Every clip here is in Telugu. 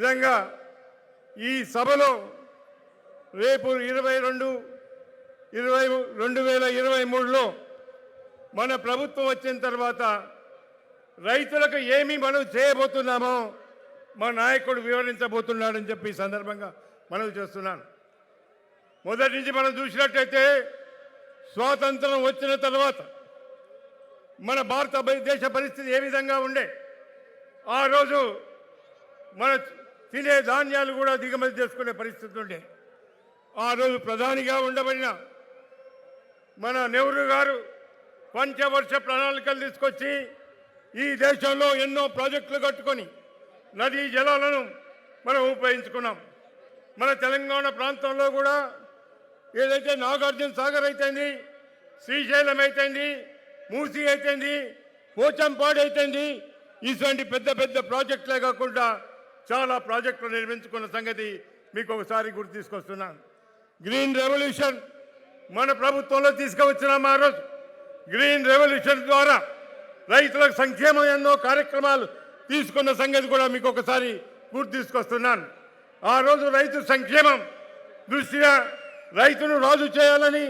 విధంగా ఈ సభలో రేపు ఇరవై రెండు ఇరవై రెండు వేల ఇరవై మూడులో మన ప్రభుత్వం వచ్చిన తర్వాత రైతులకు ఏమి మనం చేయబోతున్నామో మా నాయకుడు వివరించబోతున్నాడని చెప్పి ఈ సందర్భంగా మనం చేస్తున్నాను. మొదటి నుంచి మనం చూసినట్టయితే స్వాతంత్రం వచ్చిన తర్వాత మన భారత దేశ పరిస్థితి ఏ విధంగా ఉండే? ఆ రోజు మన తినే ధాన్యాలు కూడా దిగుమతి చేసుకునే పరిస్థితి ఉండే. ఆ రోజు ప్రధానిగా ఉండబడిన మన నెహ్రూ గారు పంచవర్ష ప్రణాళికలు తీసుకొచ్చి ఈ దేశంలో ఎన్నో ప్రాజెక్టులు కట్టుకొని నదీ జలాలను మనం ఉపయోగించుకున్నాం. మన తెలంగాణ ప్రాంతంలో కూడా ఏదైతే నాగార్జున సాగర్ అయితేంది శ్రీశైలం అయితేంది మూసి అయితేంది పోచంపాడు అయితేంది ఇటువంటి పెద్ద పెద్ద ప్రాజెక్టులే కాకుండా చాలా ప్రాజెక్టులు నిర్మించుకున్న సంగతి మీకు ఒకసారి గుర్తు తీసుకొస్తున్నాను. గ్రీన్ రెవల్యూషన్ మన ప్రభుత్వంలో తీసుకువచ్చినాం ఆ రోజు గ్రీన్ రెవల్యూషన్ ద్వారా రైతులకు సంక్షేమం ఎన్నో కార్యక్రమాలు తీసుకున్న సంగతి కూడా మీకు ఒకసారి గుర్తు తీసుకొస్తున్నాను. ఆ రోజు రైతు సంక్షేమం దృష్ట్యా రైతును రాజు చేయాలని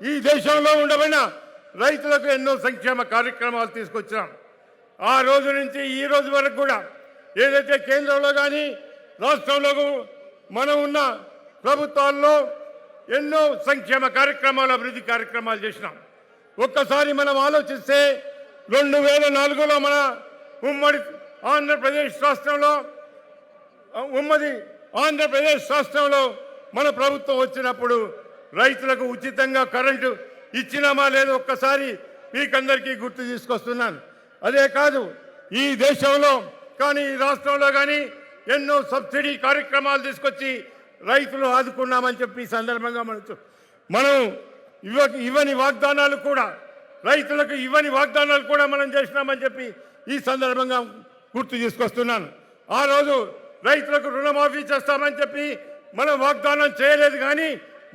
ఈ దేశంలో ఉండబడిన రైతులకు ఎన్నో సంక్షేమ కార్యక్రమాలు తీసుకొచ్చాం ఆ రోజు నుంచి ఈ రోజు వరకు కూడా ఏదైతే కేంద్రంలో కానీ రాష్ట్రంలో మనం ఉన్న ప్రభుత్వాల్లో ఎన్నో సంక్షేమ కార్యక్రమాలు అభివృద్ధి కార్యక్రమాలు చేసినాం. ఒక్కసారి మనం ఆలోచిస్తే రెండు వేల నాలుగులో మన ఉమ్మడి ఆంధ్రప్రదేశ్ రాష్ట్రంలో ఉమ్మడి ఆంధ్రప్రదేశ్ రాష్ట్రంలో మన ప్రభుత్వం వచ్చినప్పుడు రైతులకు ఉచితంగా కరెంటు ఇచ్చినామా లేదో ఒక్కసారి మీకందరికీ గుర్తు తీసుకొస్తున్నాను. అదే కాదు ఈ దేశంలో కానీ ఈ రాష్ట్రంలో కానీ ఎన్నో సబ్సిడీ కార్యక్రమాలు తీసుకొచ్చి రైతులు ఆదుకున్నామని చెప్పి సందర్భంగా మనం మనం ఇవ్వ ఇవ్వని వాగ్దానాలు కూడా రైతులకు ఇవ్వని వాగ్దానాలు కూడా మనం చేసినామని చెప్పి ఈ సందర్భంగా గుర్తు తీసుకొస్తున్నాను. ఆ రోజు రైతులకు రుణమాఫీ చేస్తామని చెప్పి మనం వాగ్దానం చేయలేదు కానీ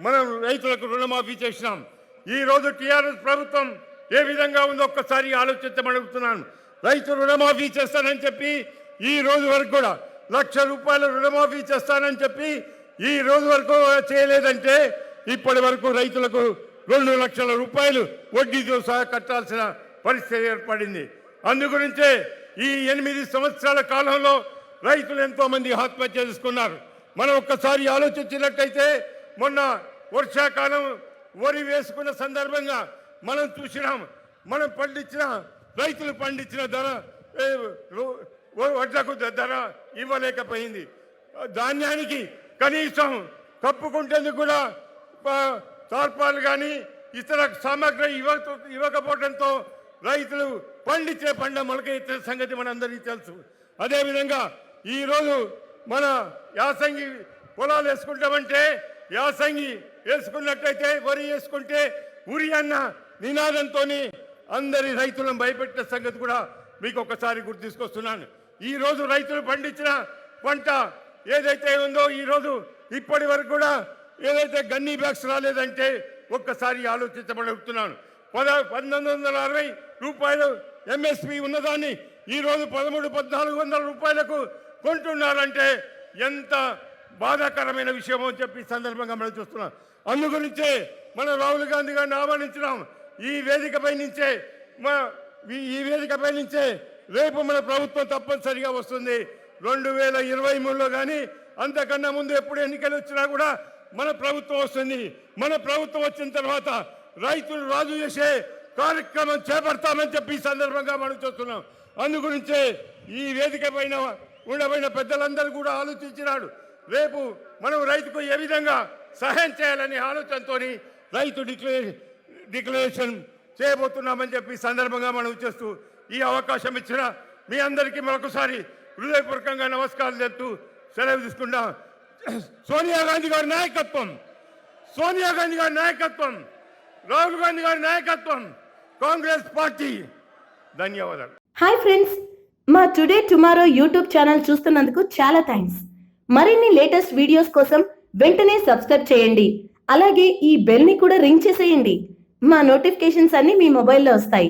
మనం రైతులకు రుణమాఫీ చేసినాం. ఈ రోజు టీఆర్ఎస్ ప్రభుత్వం ఏ విధంగా ఉందో ఒక్కసారి ఆలోచించమడుగుతున్నాను రైతు రుణమాఫీ చేస్తానని చెప్పి ఈ రోజు వరకు కూడా లక్ష రూపాయల రుణమాఫీ చేస్తానని చెప్పి ఈ రోజు వరకు చేయలేదంటే ఇప్పటి వరకు రైతులకు రెండు లక్షల రూపాయలు వడ్డీతో సహా కట్టాల్సిన పరిస్థితి ఏర్పడింది. అందుగురించే ఈ ఎనిమిది సంవత్సరాల కాలంలో రైతులు ఎంతో మంది ఆత్మహత్య చేసుకున్నారు. మనం ఒక్కసారి ఆలోచించినట్టయితే మొన్న వర్షాకాలం వరి వేసుకున్న సందర్భంగా మనం చూసినాం. మనం పండించిన రైతులు పండించిన ధర వడ్లకు ధర ఇవ్వలేకపోయింది. ధాన్యానికి కనీసం కప్పుకుంటేందుకు కూడా తార్పాలు కానీ ఇతర సామాగ్రి ఇవ్వ ఇవ్వకపోవడంతో రైతులు పండించే పంట మొలక ఎత్తిన సంగతి మనందరికీ తెలుసు. అదేవిధంగా ఈరోజు మన యాసంగి పొలాలు వేసుకుంటామంటే యాసంగి వేసుకున్నట్టయితే వరి వేసుకుంటే ఉరి అన్న నినాదంతో అందరి రైతులను భయపెట్టిన సంగతి కూడా మీకు ఒకసారి గుర్తు తీసుకొస్తున్నాను. ఈరోజు రైతులు పండించిన పంట ఏదైతే ఉందో ఈరోజు ఇప్పటి వరకు కూడా ఏదైతే గన్నీ బ్యాగ్స్ రాలేదంటే ఒక్కసారి ఆలోచించబడుతున్నాను పద పంతొమ్మిది వందల అరవై రూపాయలు ఎంఎస్పి ఉన్నదాన్ని ఈరోజు పదమూడు పద్నాలుగు వందల రూపాయలకు కొంటున్నారంటే ఎంత బాధాకరమైన విషయమో చెప్పి సందర్భంగా మనం చూస్తున్నాం. అందుగురించే మన రాహుల్ గాంధీ గారిని ఆహ్వానించినాం. ఈ వేదికపై నుంచే మా ఈ వేదికపై నుంచే రేపు మన ప్రభుత్వం తప్పనిసరిగా వస్తుంది. రెండు వేల ఇరవై మూడులో కానీ అంతకన్నా ముందు ఎప్పుడు ఎన్నికలు వచ్చినా కూడా మన ప్రభుత్వం వస్తుంది. మన ప్రభుత్వం వచ్చిన తర్వాత రైతులు రాజు చేసే కార్యక్రమం చేపడతామని చెప్పి ఈ సందర్భంగా మనం చూస్తున్నాం. అందుగురించే ఈ వేదిక పైన ఉండబడిన పెద్దలందరూ కూడా ఆలోచించినాడు రేపు మనం రైతుకు ఏ విధంగా సహాయం చేయాలనే ఆలోచనతో రైతు డిక్లరే డిక్లరేషన్ చేయబోతున్నామని చెప్పి సందర్భంగా మనం చేస్తూ ఈ అవకాశం ఇచ్చిన మీ అందరికీ మరొకసారి హృదయపూర్వకంగా నమస్కారం చెప్తూ సెలవు తీసుకుంటాం సోనియా గాంధీ గారి నాయకత్వం సోనియా గాంధీ గారి నాయకత్వం రాహుల్ గాంధీ గారి నాయకత్వం కాంగ్రెస్ పార్టీ. ధన్యవాదాలు. హాయ్ ఫ్రెండ్స్ మా టుడే టుమారో యూట్యూబ్ ఛానల్ చూస్తున్నందుకు చాలా థ్యాంక్స్. మరిన్ని లేటెస్ట్ వీడియోస్ కోసం వెంటనే సబ్స్క్రైబ్ చేయండి. అలాగే ఈ బెల్ని కూడా రింగ్ చేసేయండి. మా నోటిఫికేషన్స్ అన్ని మీ మొబైల్లో వస్తాయి.